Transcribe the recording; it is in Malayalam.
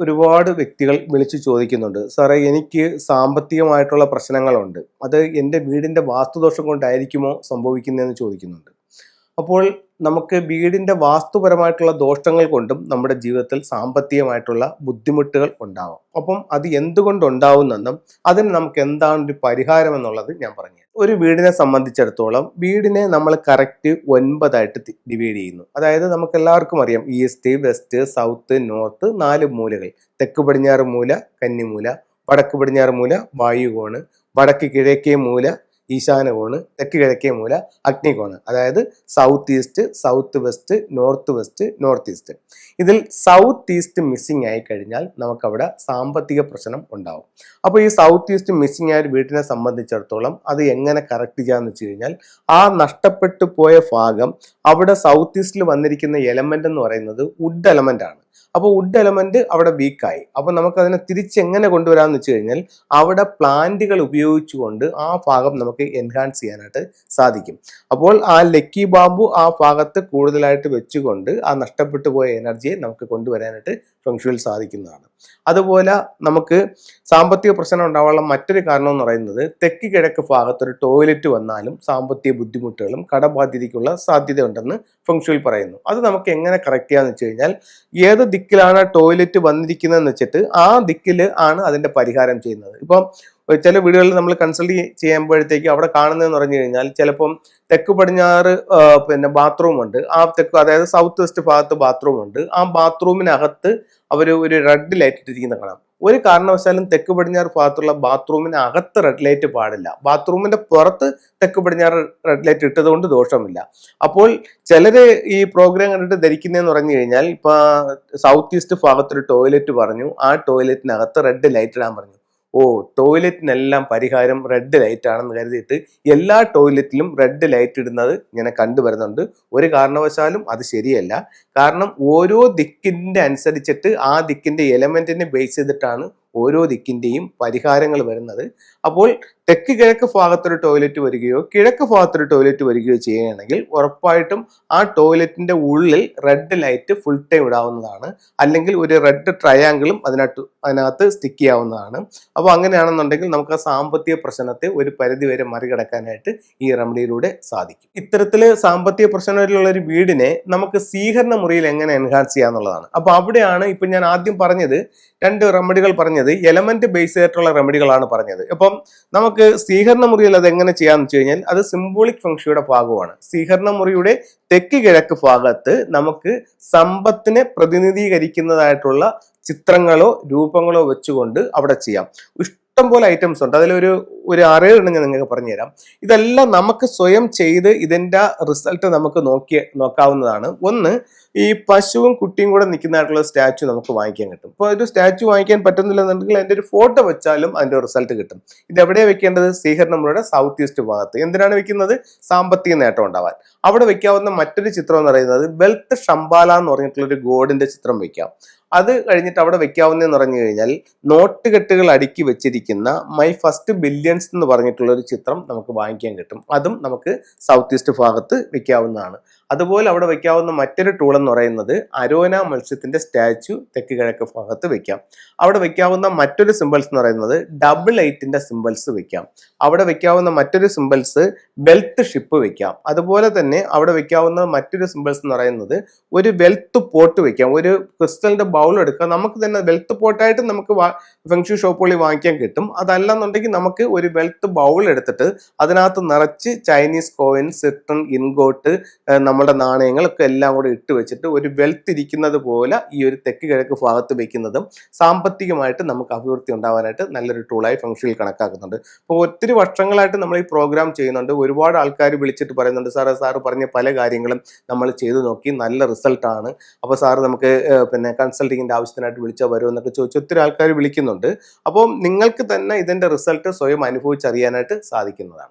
ഒരുപാട് വ്യക്തികൾ വിളിച്ചു ചോദിക്കുന്നുണ്ട്. സാറേ എനിക്ക് സാമ്പത്തികമായിട്ടുള്ള പ്രശ്നങ്ങളുണ്ട്. അത് എന്റെ വീടിന്റെ വാസ്തുദോഷം കൊണ്ടായിരിക്കുമോ സംഭവിക്കുന്നതെന്ന് ചോദിക്കുന്നുണ്ട്. അപ്പോൾ നമുക്ക് വീടിന്റെ വാസ്തുപരമായിട്ടുള്ള ദോഷങ്ങൾ കൊണ്ടും നമ്മുടെ ജീവിതത്തിൽ സാമ്പത്തികമായിട്ടുള്ള ബുദ്ധിമുട്ടുകൾ ഉണ്ടാവാം. അപ്പം അത് എന്തുകൊണ്ട് ഉണ്ടാവുന്നെന്നും അതിന് നമുക്ക് എന്താണ് ഒരു പരിഹാരം എന്നുള്ളത് ഞാൻ പറഞ്ഞു ഒരു വീടിനെ സംബന്ധിച്ചിടത്തോളം വീടിനെ നമ്മൾ കറക്റ്റ് ഒൻപതായിട്ട് ഡിവൈഡ് ചെയ്യുന്നു. അതായത് നമുക്ക് എല്ലാവർക്കും അറിയാം ഈസ്റ്റ് വെസ്റ്റ് സൗത്ത് നോർത്ത് നാല് മൂലകൾ. തെക്ക് പടിഞ്ഞാറ് മൂല കന്നിമൂല വടക്ക് പടിഞ്ഞാറ് മൂല വായുകോണ് വടക്ക് കിഴക്കേ മൂല ഈശാനകോണ് തെക്ക് കിഴക്കേ മൂല അഗ്നികോണ് അതായത് south east south west north west north east ഇതിൽ സൗത്ത് ഈസ്റ്റ് മിസ്സിംഗ് ആയി കഴിഞ്ഞാൽ നമുക്കവിടെ സാമ്പത്തിക പ്രശ്നം ഉണ്ടാവും. അപ്പോൾ ഈ സൗത്ത് ഈസ്റ്റ് മിസ്സിംഗ് ആയ ഒരു വീട്ടിനെ സംബന്ധിച്ചിടത്തോളം അത് എങ്ങനെ കറക്റ്റ് ചെയ്യാന്ന് വെച്ച് കഴിഞ്ഞാൽ ആ നഷ്ടപ്പെട്ടു പോയ ഭാഗം അവിടെ സൗത്ത് ഈസ്റ്റിൽ വന്നിരിക്കുന്ന എലമെന്റ് എന്ന് പറയുന്നത് വുഡ് എലമെന്റ് ആണ്. അപ്പോൾ വുഡ് എലമെന്റ് അവിടെ വീക്കായി അപ്പോൾ നമുക്ക് അതിനെ തിരിച്ച് എങ്ങനെ കൊണ്ടുവരാമെന്ന് വെച്ച് കഴിഞ്ഞാൽ അവിടെ പ്ലാന്റുകൾ ഉപയോഗിച്ചുകൊണ്ട് ആ ഭാഗം നമുക്ക് എൻഹാൻസ് ചെയ്യാനായിട്ട് സാധിക്കും. അപ്പോൾ ആ ലക്കി ബാബു ആ ഭാഗത്ത് കൂടുതലായിട്ട് വെച്ചുകൊണ്ട് ആ നഷ്ടപ്പെട്ടു പോയ എനർജിയെ നമുക്ക് കൊണ്ടുവരാനായിട്ട് ഫംഗ്ഷനിൽ സാധിക്കുന്നതാണ്. അതുപോലെ നമുക്ക് സാമ്പത്തിക പ്രശ്നം ഉണ്ടാവാനുള്ള മറ്റൊരു കാരണം എന്ന് പറയുന്നത് തെക്ക് കിഴക്ക് ഭാഗത്തൊരു ടോയ്ലറ്റ് വന്നാലും സാമ്പത്തിക ബുദ്ധിമുട്ടുകളും കടബാധ്യതയ്ക്കുള്ള സാധ്യത ഉണ്ടെന്ന് ഫംഗ്ഷനിൽ പറയുന്നു. അത് നമുക്ക് എങ്ങനെ കറക്റ്റ് ചെയ്യാന്ന് വെച്ച് കഴിഞ്ഞാൽ ഏത് ദിക്കിലാണ് ടോയ്ലറ്റ് വന്നിരിക്കുന്നതെന്ന് വെച്ചിട്ട് ആ ദിക്കിൽ ആണ് അതിന്റെ പരിഹാരം ചെയ്യുന്നത്. ഇപ്പം ചില വീടുകളിൽ നമ്മൾ കൺസൾട്ട് ചെയ്യുമ്പോഴത്തേക്ക് അവിടെ കാണുന്നതെന്ന് പറഞ്ഞു കഴിഞ്ഞാൽ ചിലപ്പം തെക്ക് പടിഞ്ഞാറ് പിന്നെ ബാത്റൂം ഉണ്ട്. ആ തെക്ക് അതായത് സൗത്ത് വെസ്റ്റ് ഭാഗത്ത് ബാത്റൂം ഉണ്ട്. ആ ബാത്റൂമിനകത്ത് അവർ ഒരു റെഡ് ലൈറ്റ് ഇട്ടിരിക്കുന്ന കാണാം. ഒരു കാരണവശാലും തെക്ക് പടിഞ്ഞാറ് ഭാഗത്തുള്ള ബാത്റൂമിന് അകത്ത് റെഡ് ലൈറ്റ് പാടില്ല. ബാത്റൂമിന്റെ പുറത്ത് തെക്ക് പടിഞ്ഞാറ് റെഡ് ലൈറ്റ് ഇട്ടത് കൊണ്ട് ദോഷമില്ല. അപ്പോൾ ചിലര് ഈ പ്രോഗ്രാം കണ്ടിട്ട് ധരിക്കുന്നതെന്ന് പറഞ്ഞു കഴിഞ്ഞാൽ ഇപ്പൊ സൗത്ത് ഈസ്റ്റ് ഭാഗത്തൊരു ടോയ്ലറ്റ് പറഞ്ഞു. ആ ടോയ്ലറ്റിനകത്ത് റെഡ് ലൈറ്റ് ഇടാൻ പറഞ്ഞു. ഓ ടോയ്ലറ്റിനെല്ലാം പരിഹാരം റെഡ് ലൈറ്റ് ആണെന്ന് കരുതിയിട്ട് എല്ലാ ടോയ്ലറ്റിലും റെഡ് ലൈറ്റ് ഇടുന്നത് ഇങ്ങനെ കണ്ടുവരുന്നുണ്ട് ഒരു കാരണവശാലും അത് ശരിയല്ല. കാരണം ഓരോ ദിക്കിന്റെ അനുസരിച്ചിട്ട് ആ ദിക്കിന്റെ എലമെന്റിനെ ബേസ് ചെയ്തിട്ടാണ് ഓരോ ദിക്കിന്റെയും പരിഹാരങ്ങൾ വരുന്നത്. അപ്പോൾ തെക്ക് കിഴക്ക് ഭാഗത്തൊരു ടോയ്ലറ്റ് വരികയോ കിഴക്ക് ഭാഗത്തൊരു ടോയ്ലറ്റ് വരികയോ ചെയ്യുകയാണെങ്കിൽ ഉറപ്പായിട്ടും ആ ടോയ്ലറ്റിന്റെ ഉള്ളിൽ റെഡ് ലൈറ്റ് ഫുൾ ടൈം ഇടാവുന്നതാണ്. അല്ലെങ്കിൽ ഒരു റെഡ് ട്രയാങ്കിളും അതിനകത്ത് അതിനകത്ത് സ്റ്റിക്ക് ചെയ്യാവുന്നതാണ്. അപ്പോൾ അങ്ങനെയാണെന്നുണ്ടെങ്കിൽ നമുക്ക് ആ സാമ്പത്തിക പ്രശ്നത്തെ ഒരു പരിധിവരെ മറികടക്കാനായിട്ട് ഈ റെമഡിയിലൂടെ സാധിക്കും. ഇത്തരത്തിൽ സാമ്പത്തിക പ്രശ്നങ്ങളിലുള്ള ഒരു വീടിനെ നമുക്ക് സ്വീകരണ മുറിയിൽ എങ്ങനെ എൻഹാൻസ് ചെയ്യാന്നുള്ളതാണ്. അപ്പോൾ അവിടെയാണ് ഇപ്പൊ ഞാൻ ആദ്യം പറഞ്ഞത് രണ്ട് റെമഡികൾ പറഞ്ഞത് എലമെന്റ് ബേസ് ചെയ്തിട്ടുള്ള റെമഡികളാണ് പറഞ്ഞത്. അപ്പം നമുക്ക് സ്വീകരണ മുറിയിൽ അത് എങ്ങനെ ചെയ്യാന്ന് വെച്ച് കഴിഞ്ഞാൽ അത് സിംബോളിക് ഫംഗ്ഷയുടെ ഭാഗമാണ് സ്വീകരണ മുറിയുടെ തെക്ക് കിഴക്ക് ഭാഗത്ത് നമുക്ക് സമ്പത്തിനെ പ്രതിനിധീകരിക്കുന്നതായിട്ടുള്ള ചിത്രങ്ങളോ രൂപങ്ങളോ വെച്ചുകൊണ്ട് അവിടെ ചെയ്യാം. ഇഷ്ടം പോലെ ഐറ്റംസ് ഉണ്ട്. അതിലൊരു ഒരു ആറേഴ് ഞാൻ നിങ്ങൾക്ക് പറഞ്ഞു തരാം ഇതെല്ലാം നമുക്ക് സ്വയം ചെയ്ത് ഇതിന്റെ റിസൾട്ട് നമുക്ക് നോക്കി നോക്കാവുന്നതാണ്. ഒന്ന് ഈ പശുവും കുട്ടിയും കൂടെ നിൽക്കുന്നതായിട്ടുള്ള സ്റ്റാച്ചു നമുക്ക് വാങ്ങിക്കാൻ കിട്ടും. ഇപ്പോൾ ഒരു സ്റ്റാച്ചു വാങ്ങിക്കാൻ പറ്റുന്നില്ലെന്നുണ്ടെങ്കിൽ അതിന്റെ ഒരു ഫോട്ടോ വെച്ചാലും അതിന്റെ റിസൾട്ട് കിട്ടും. ഇത് എവിടെയാണ് വെക്കേണ്ടത്? ശ്രീഹരണമുടെ സൗത്ത് ഈസ്റ്റ് ഭാഗത്ത്. എന്തിനാണ് വെക്കുന്നത്? സാമ്പത്തിക നേട്ടം ഉണ്ടാവാൻ. അവിടെ വെക്കാവുന്ന മറ്റൊരു ചിത്രം എന്ന് പറയുന്നത് വെൽത്ത് ഷംബാല എന്ന് പറഞ്ഞിട്ടുള്ള ഒരു ഗോഡിന്റെ ചിത്രം വെക്കാം. അത് കഴിഞ്ഞിട്ട് അവിടെ വെക്കാവുന്നതെന്ന് പറഞ്ഞു കഴിഞ്ഞാൽ നോട്ട് കെട്ടുകൾ അടുക്കി വെച്ചിരിക്കുന്ന മൈ ഫസ്റ്റ് ബില്യൺസ് എന്ന് പറഞ്ഞിട്ടുള്ള ഒരു ചിത്രം നമുക്ക് വാങ്ങിക്കാൻ കിട്ടും. അതും നമുക്ക് സൗത്ത് ഈസ്റ്റ് ഭാഗത്ത് വയ്ക്കാവുന്നതാണ് അതുപോലെ അവിടെ വയ്ക്കാവുന്ന മറ്റൊരു ടൂൾ എന്ന് പറയുന്നത് അരോന മത്സ്യത്തിന്റെ സ്റ്റാച്ചു തെക്ക് കിഴക്ക് ഭാഗത്ത് വയ്ക്കാം അവിടെ വയ്ക്കാവുന്ന മറ്റൊരു സിമ്പിൾസ് എന്ന് പറയുന്നത് ഡബിൾ എയ്റ്റിന്റെ സിമ്പിൾസ് വയ്ക്കാം അവിടെ വയ്ക്കാവുന്ന മറ്റൊരു സിമ്പിൾസ് വെൽത്ത് ഷിപ്പ് വയ്ക്കാം അതുപോലെ തന്നെ അവിടെ വയ്ക്കാവുന്ന മറ്റൊരു സിമ്പിൾസ് എന്ന് പറയുന്നത് ഒരു വെൽത്ത് പോട്ട് വയ്ക്കാം ഒരു ക്രിസ്റ്റലിന്റെ ബൗൾ എടുക്കാം. നമുക്ക് തന്നെ വെൽത്ത് പോട്ടായിട്ട് നമുക്ക് ഫെങ്ഷു ഷോപ്പുകളിൽ വാങ്ങിക്കാൻ കിട്ടും. അതല്ലെന്നുണ്ടെങ്കിൽ നമുക്ക് ഒരു വെൽത്ത് ബൗൾ എടുത്തിട്ട് അതിനകത്ത് നിറച്ച് ചൈനീസ് കോയിൻ സിട്ടൺ ഇൻഗോട്ട് നമ്മുടെ നാണയങ്ങളൊക്കെ എല്ലാം കൂടെ ഇട്ട് വെച്ചിട്ട് ഒരു വെൽത്ത് ഇരിക്കുന്നത് പോലെ ഈ ഒരു തെക്ക് കിഴക്ക് ഭാഗത്ത് വെക്കുന്നതും സാമ്പത്തികമായിട്ട് നമുക്ക് അഭിവൃദ്ധി ഉണ്ടാവാനായിട്ട് നല്ലൊരു ടൂളായി ഫംഗ്ഷനിൽ കണക്കാക്കുന്നുണ്ട്. അപ്പോൾ ഒത്തിരി വർഷങ്ങളായിട്ട് നമ്മൾ ഈ പ്രോഗ്രാം ചെയ്യുന്നുണ്ട്. ഒരുപാട് ആൾക്കാർ വിളിച്ചിട്ട് പറയുന്നുണ്ട് സാറേ സാറ് പറഞ്ഞ പല കാര്യങ്ങളും നമ്മൾ ചെയ്തു നോക്കി നല്ല റിസൾട്ടാണ് അപ്പോൾ സാറ് നമുക്ക് പിന്നെ കൺസൾട്ടിങ്ങിന്റെ ആവശ്യത്തിനായിട്ട് വിളിച്ചാൽ വരുമോ? എന്നൊക്കെ ചോദിച്ച് ഒത്തിരി ആൾക്കാർ വിളിക്കുന്നുണ്ട്. അപ്പോൾ നിങ്ങൾക്ക് തന്നെ ഇതിന്റെ റിസൾട്ട് സ്വയം അനുഭവിച്ചറിയാനായിട്ട് സാധിക്കുന്നതാണ്.